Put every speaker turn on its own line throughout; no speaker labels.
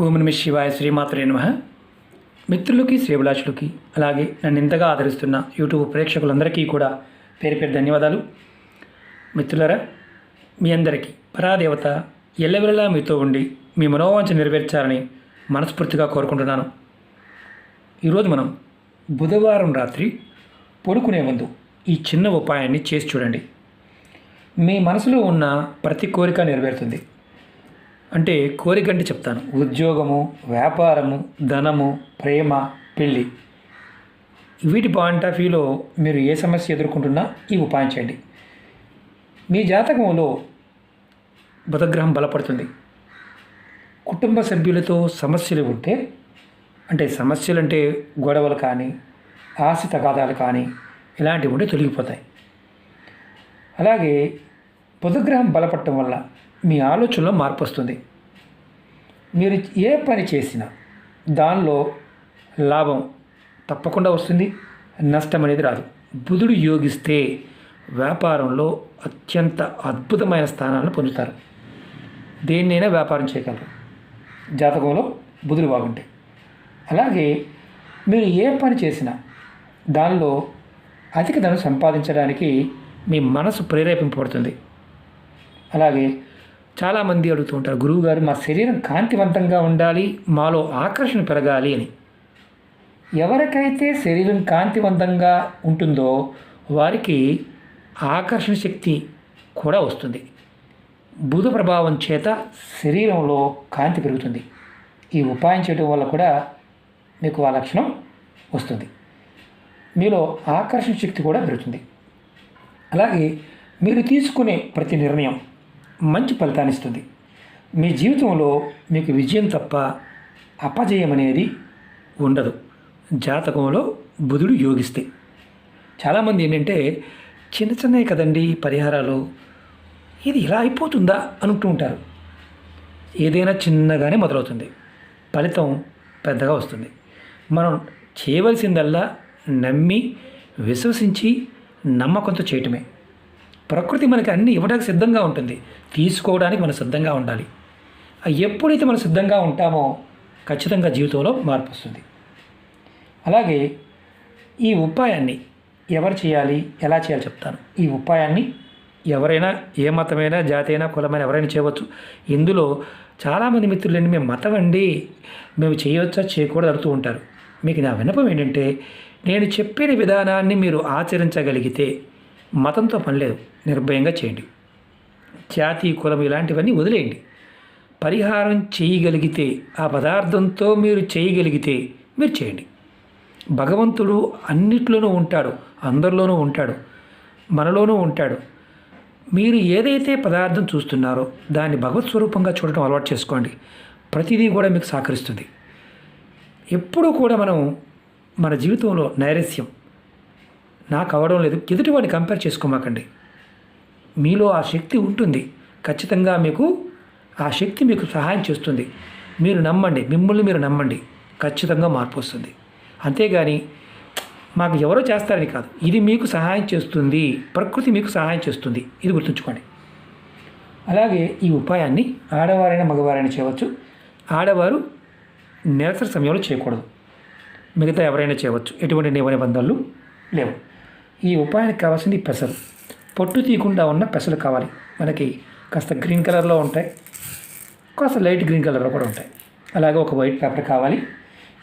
ఓం నమ శివాయ శ్రీమాత్రే నమ. మిత్రులకి శ్రీభిలాషులకి అలాగే నన్ను ఇంతగా ఆదరిస్తున్న యూట్యూబ్ ప్రేక్షకులందరికీ కూడా పేరు పేరు ధన్యవాదాలు. మిత్రులరా మీ అందరికీ పరాదేవత ఎల్లవెల్లా మీతో ఉండి మీ మనోవాంఛ నెరవేర్చాలని మనస్ఫూర్తిగా కోరుకుంటున్నాను. ఈరోజు మనం బుధవారం రాత్రి పడుకునే ముందు ఈ చిన్న ఉపాయాన్ని చేసి చూడండి. మీ మనసులో ఉన్న ప్రతి కోరిక నెరవేరుతుంది. అంటే కోరిక అంటే చెప్తాను. ఉద్యోగము వ్యాపారము ధనము ప్రేమ పెళ్ళి వీటి పాయింట్ ఆఫ్ వ్యూలో మీరు ఏ సమస్య ఎదుర్కొంటున్నా ఈ ఉపాయం చేయండి. మీ జాతకంలో బుధగ్రహం బలపడుతుంది. కుటుంబ సభ్యులతో సమస్యలు ఉంటే అంటే సమస్యలు అంటే గొడవలు కానీ ఆశ తగాదాలు కానీ ఇలాంటివి ఉంటే తొలగిపోతాయి. అలాగే బుధగ్రహం బలపడటం వల్ల మీ ఆలోచనలో మార్పు వస్తుంది. మీరు ఏ పని చేసినా దానిలో లాభం తప్పకుండా వస్తుంది నష్టం అనేది రాదు. బుధుడు యోగిస్తే వ్యాపారంలో అత్యంత అద్భుతమైన స్థానాలను పొందుతారు. దేన్నైనా వ్యాపారం చేయగలరు. జాతకంలో బుధుడు బాగుంటే. అలాగే మీరు ఏ పని చేసినా దానిలో అధిక ధనం సంపాదించడానికి మీ మనసు ప్రేరేపింపబడుతుంది. అలాగే చాలామంది అడుగుతూ ఉంటారు గురువుగారు మా శరీరం కాంతివంతంగా ఉండాలి మాలో ఆకర్షణ పెరగాలి అని. ఎవరికైతే శరీరం కాంతివంతంగా ఉంటుందో వారికి ఆకర్షణ శక్తి కూడా వస్తుంది. బుధ ప్రభావం చేత శరీరంలో కాంతి పెరుగుతుంది. ఈ ఉపాయం చేయడం వల్ల కూడా మీకు ఆ లక్షణం వస్తుంది. మీలో ఆకర్షణ శక్తి కూడా పెరుగుతుంది. అలాగే మీరు తీసుకునే ప్రతి నిర్ణయం మంచి ఫలితాన్ని ఇస్తుంది. మీ జీవితంలో మీకు విజయం తప్ప అపజయం అనేది ఉండదు. జాతకంలో బుధుడు యోగిస్తే. చాలామంది ఏంటంటే చిన్న చిన్నవి కదండి పరిహారాలు. ఇది ఇలా అయిపోతుందా? అనుకుంటూ ఉంటారు. ఏదైనా చిన్నగానే మొదలవుతుంది. ఫలితం పెద్దగా వస్తుంది. మనం చేయవలసిందల్లా నమ్మి విశ్వసించి నమ్మకంతో చేయటమే. ప్రకృతి మనకి అన్ని ఇవ్వడానికి సిద్ధంగా ఉంటుంది. తీసుకోవడానికి మనం సిద్ధంగా ఉండాలి. ఎప్పుడైతే మనం సిద్ధంగా ఉంటామో ఖచ్చితంగా జీవితంలో మార్పు వస్తుంది. అలాగే ఈ ఉపాయాన్ని ఎవరు చేయాలి ఎలా చేయాలి చెప్తాను. ఈ ఉపాయాన్ని ఎవరైనా ఏ మతమైనా జాతి అయినా కులమైనా ఎవరైనా చేయవచ్చు. ఇందులో చాలామంది మిత్రులండి మేము మతం అండి మేము చేయవచ్చా చేయకూడదు అడుగుతూ ఉంటారు. మీకు నా వినపం ఏంటంటే నేను చెప్పిన విధానాన్ని మీరు ఆచరించగలిగితే మతంతో పని లేదు. నిర్భయంగా చేయండి. జాతి కులం ఇలాంటివన్నీ వదిలేయండి. పరిహారం చేయగలిగితే ఆ పదార్థంతో మీరు చేయగలిగితే మీరు చేయండి. భగవంతుడు అన్నిట్లోనూ ఉంటాడు. అందరిలోనూ ఉంటాడు. మనలోనూ ఉంటాడు. మీరు ఏదైతే పదార్థం చూస్తున్నారో దాన్ని భగవత్ స్వరూపంగా చూడటం అలవాటు చేసుకోండి. ప్రతిదీ కూడా మీకు సహకరిస్తుంది. ఎప్పుడూ కూడా మనం మన జీవితంలో నైరస్యం నాకు అవడం లేదు. ఎదుటివాడిని కంపేర్ చేసుకోమాకండి. మీలో ఆ శక్తి ఉంటుంది. ఖచ్చితంగా మీకు ఆ శక్తి మీకు సహాయం చేస్తుంది. మీరు నమ్మండి. మిమ్మల్ని మీరు నమ్మండి. ఖచ్చితంగా మార్పు వస్తుంది. అంతేగాని మాకు ఎవరో చేస్తారని కాదు. ఇది మీకు సహాయం చేస్తుంది. ప్రకృతి మీకు సహాయం చేస్తుంది. ఇది గుర్తుంచుకోండి. అలాగే ఈ ఉపాయాన్ని ఆడవారైనా మగవారైనా చేయవచ్చు. ఆడవారు నిరసన సమయంలో చేయకూడదు. మిగతా ఎవరైనా చేయవచ్చు. ఎటువంటి నియమ నిబంధనలు లేవు. ఈ ఉపాయానికి కావాల్సింది పెసలు. పొట్టు తీయకుండా ఉన్న పెసలు కావాలి. మనకి కాస్త గ్రీన్ కలర్లో ఉంటాయి. కాస్త లైట్ గ్రీన్ కలర్లో కూడా ఉంటాయి. అలాగే ఒక వైట్ పేపర్ కావాలి.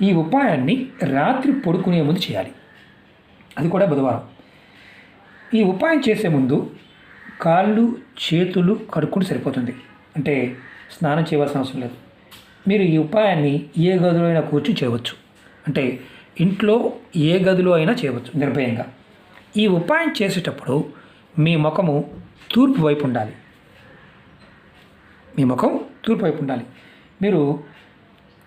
ఈ ఉపాయాన్ని రాత్రి పడుకునే ముందు చేయాలి. అది కూడా బుధవారం. ఈ ఉపాయం చేసే ముందు కాళ్ళు చేతులు కడుక్కుంటే సరిపోతుంది. అంటే స్నానం చేయవలసిన అవసరం లేదు. మీరు ఈ ఉపాయాన్ని ఏ గదిలో అయినా కూర్చొని చేయవచ్చు. అంటే ఇంట్లో ఏ గదిలో అయినా చేయవచ్చు. నిర్భయంగా. ఈ ఉపాయం చేసేటప్పుడు మీ ముఖము తూర్పు వైపు ఉండాలి. మీ ముఖం తూర్పు వైపు ఉండాలి. మీరు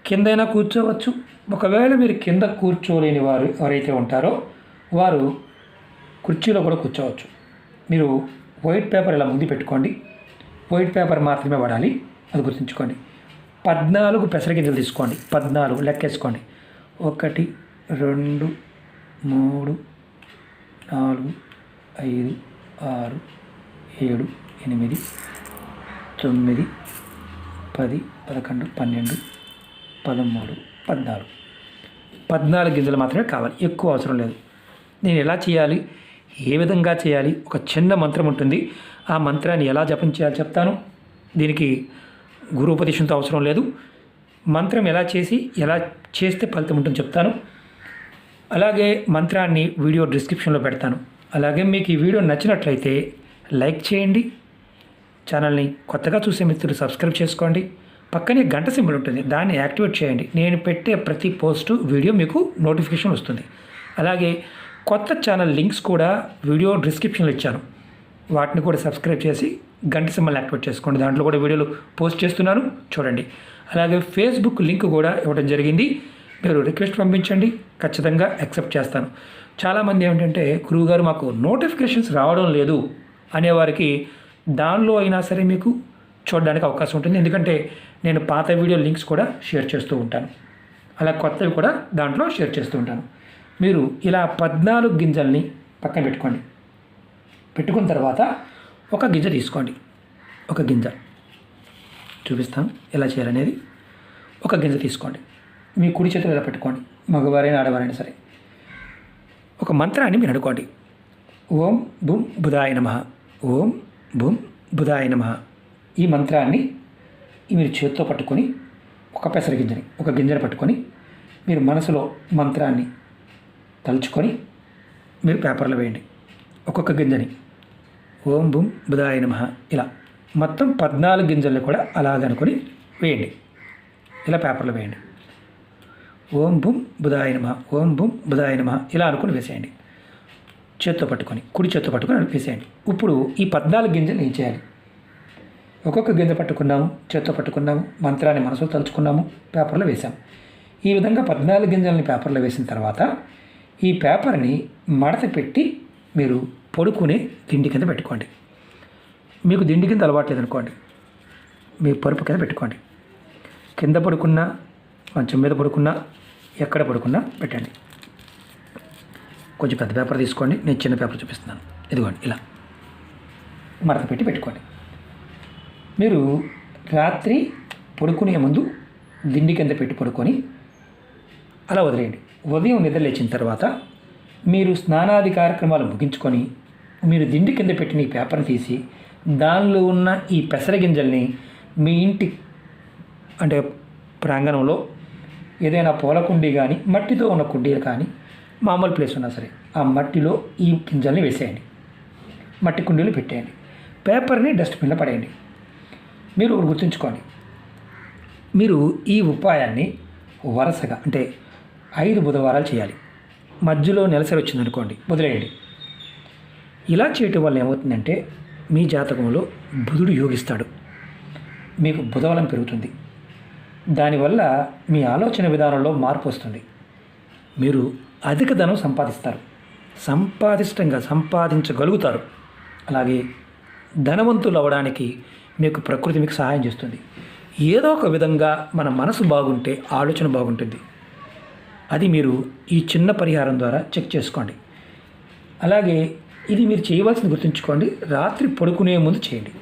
కిందైనా కూర్చోవచ్చు. ఒకవేళ మీరు కింద కూర్చోలేని వారు ఎవరైతే ఉంటారో వారు కుర్చీలో కూడా కూర్చోవచ్చు. మీరు వైట్ పేపర్ ఇలా ముందు పెట్టుకోండి. వైట్ పేపర్ మాత్రమే వాడాలి. అది గుర్తుంచుకోండి. పద్నాలుగు పెసర గింజలు తీసుకోండి. పద్నాలుగు లెక్కేసుకోండి. ఒకటి రెండు మూడు నాలుగు ఐదు ఆరు ఏడు ఎనిమిది తొమ్మిది పది పదకొండు పన్నెండు పదమూడు పద్నాలుగు. పద్నాలుగు గింజలు మాత్రమే కావాలి. ఎక్కువ అవసరం లేదు. నేను ఎలా చేయాలి? ఏ విధంగా చేయాలి? ఒక చిన్న మంత్రం ఉంటుంది. ఆ మంత్రాన్ని ఎలా జపం చేయాలి చెప్తాను. దీనికి గురుపదేశంతో అవసరం లేదు. మంత్రం ఎలా చేసి ఎలా చేస్తే ఫలితం ఉంటుందో చెప్తాను. అలాగే మంత్రాన్ని వీడియో డిస్క్రిప్షన్లో పెడతాను. అలాగే మీకు ఈ వీడియో నచ్చినట్లయితే లైక్ చేయండి. ఛానల్ని కొత్తగా చూసే మిత్రులు సబ్స్క్రైబ్ చేసుకోండి. పక్కనే గంట సింబల్ ఉంటుంది. దాన్ని యాక్టివేట్ చేయండి. నేను పెట్టే ప్రతి పోస్టు వీడియో మీకు నోటిఫికేషన్ వస్తుంది. అలాగే కొత్త ఛానల్ లింక్స్ కూడా వీడియో డిస్క్రిప్షన్లో ఇచ్చాను. వాటిని కూడా సబ్స్క్రైబ్ చేసి గంట సింబల్ యాక్టివేట్ చేసుకోండి. దాంట్లో కూడా వీడియోలు పోస్ట్ చేస్తున్నాను. చూడండి. అలాగే ఫేస్బుక్ లింక్ కూడా ఇవ్వడం జరిగింది. మీరు రిక్వెస్ట్ పంపించండి ఖచ్చితంగా యాక్సెప్ట్ చేస్తాను. చాలామంది ఏమిటంటే గురువు గారు మాకు నోటిఫికేషన్స్ రావడం లేదు అనేవారికి దానిలో అయినా సరే మీకు చూడడానికి అవకాశం ఉంటుంది. ఎందుకంటే నేను పాత వీడియో లింక్స్ కూడా షేర్ చేస్తూ ఉంటాను. అలా కొత్తవి కూడా దాంట్లో షేర్ చేస్తూ ఉంటాను. మీరు ఇలా పద్నాలుగు గింజల్ని పక్కన పెట్టుకోండి. పెట్టుకున్న తర్వాత ఒక గింజ తీసుకోండి. ఒక గింజ. చూపిస్తాను ఎలా చేయాలనేది. ఒక గింజ తీసుకోండి. మీ కుడి చేతిలో ఇలా పెట్టుకోండి. మగవారైనా ఆడవారైనా సరే. ఒక మంత్రాన్ని మీరు అనుకోండి. ఓం బుం బుధాయ నమ. ఓం బుం బుధాయ నమ. ఈ మంత్రాన్ని మీరు చేత్తో పట్టుకొని ఒక పెసర గింజని ఒక గింజను పట్టుకొని మీరు మనసులో మంత్రాన్ని తలుచుకొని మీరు పేపర్లో వేయండి. ఒక్కొక్క గింజని. ఓం బుం బుధాయ నమ. ఇలా మొత్తం పద్నాలుగు గింజల్ని కూడా అలాగనుకొని వేయండి. ఇలా పేపర్లో వేయండి. ఓం భూం బుధాయ నమ ఓం భూం బుధాయ నమ ఇలా అనుకుని వేసేయండి. చేత్తో పట్టుకొని కుడి చేత్తో పట్టుకొని వేసేయండి. ఇప్పుడు ఈ పద్నాలుగు గింజలు ఏం చేయాలి? ఒక్కొక్క గింజ పట్టుకున్నాము చేత్తో పట్టుకున్నాము మంత్రాన్ని మనసులో తలుచుకున్నాము పేపర్లో వేసాము ఈ విధంగా పద్నాలుగు గింజల్ని పేపర్లో వేసిన తర్వాత ఈ పేపర్ని మడత పెట్టి మీరు పడుకునే దిండి కింద పెట్టుకోండి. మీకు దిండి కింద అలవాట్లేదు అనుకోండి. మీ పరుపు కింద పెట్టుకోండి. కింద పడుకున్నా మంచం మీద పడుకున్నా ఎక్కడ పడుకున్నా పెట్టండి. కొంచెం పెద్ద పేపర్ తీసుకోండి నేను చిన్న పేపర్ చూపిస్తున్నాను. ఇదిగోండి ఇలా. మడత పెట్టి పెట్టుకోండి. మీరు రాత్రి పడుకునే ముందు దిండి కింద పెట్టి పడుకొని అలా వదిలేయండి. ఉదయం నిద్ర లేచిన తర్వాత మీరు స్నానాది కార్యక్రమాలు ముగించుకొని మీరు దిండి కింద పెట్టిన ఈ పేపర్ని తీసి దానిలో ఉన్న ఈ పెసర గింజల్ని మీ ఇంటి అంటే ప్రాంగణంలో ఏదైనా పూల కుండీ కానీ మట్టితో ఉన్న కుండీలు కానీ మామూలు ప్లేస్ ఉన్నా సరే ఆ మట్టిలో ఈ గింజల్ని వేసేయండి. మట్టి కుండీలు పెట్టేయండి. పేపర్ని డస్ట్బిన్లో పడేయండి. మీరు గుర్తుంచుకోండి. మీరు ఈ ఉపాయాన్ని వరుసగా అంటే ఐదు బుధవారాలు చేయాలి. మధ్యలో నెలసరి వచ్చిందనుకోండి వదిలేయండి. ఇలా చేయటం వల్ల ఏమవుతుందంటే మీ జాతకంలో బుధుడు యోగిస్తాడు. మీకు బుధవలం పెరుగుతుంది. దానివల్ల మీ ఆలోచన విధానంలో మార్పు వస్తుంది. మీరు అధిక ధనం సంపాదిస్తారు. సంపాదిష్టంగా సంపాదించగలుగుతారు. అలాగే ధనవంతులు అవ్వడానికి మీకు ప్రకృతి మీకు సహాయం చేస్తుంది. ఏదో ఒక విధంగా మన మనసు బాగుంటే ఆలోచన బాగుంటుంది. అది మీరు ఈ చిన్న పరిహారం ద్వారా చెక్ చేసుకోండి. అలాగే ఇది మీరు చేయవలసింది గుర్తుంచుకోండి. రాత్రి పడుకునే ముందు చేయండి.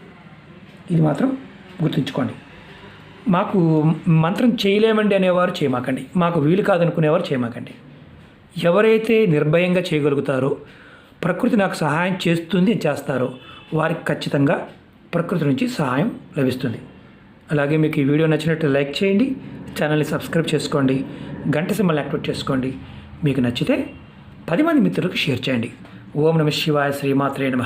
ఇది మాత్రం గుర్తుంచుకోండి. మాకు మంత్రం చేయలేమండి అనేవారు చేయమాకండి. మాకు వీలు కాదనుకునేవారు చేయమాకండి. ఎవరైతే నిర్భయంగా చేయగలుగుతారో ప్రకృతి నాకు సహాయం చేస్తుంది చేస్తారో వారికి ఖచ్చితంగా ప్రకృతి నుంచి సహాయం లభిస్తుంది. అలాగే మీకు ఈ వీడియో నచ్చినట్టు లైక్ చేయండి ఛానల్ని సబ్స్క్రైబ్ చేసుకోండి గంట సింబల్ యాక్టివేట్ చేసుకోండి. మీకు నచ్చితే పది మంది మిత్రులకు షేర్ చేయండి. ఓం నమ శివాయ శ్రీమాత్రే నమ.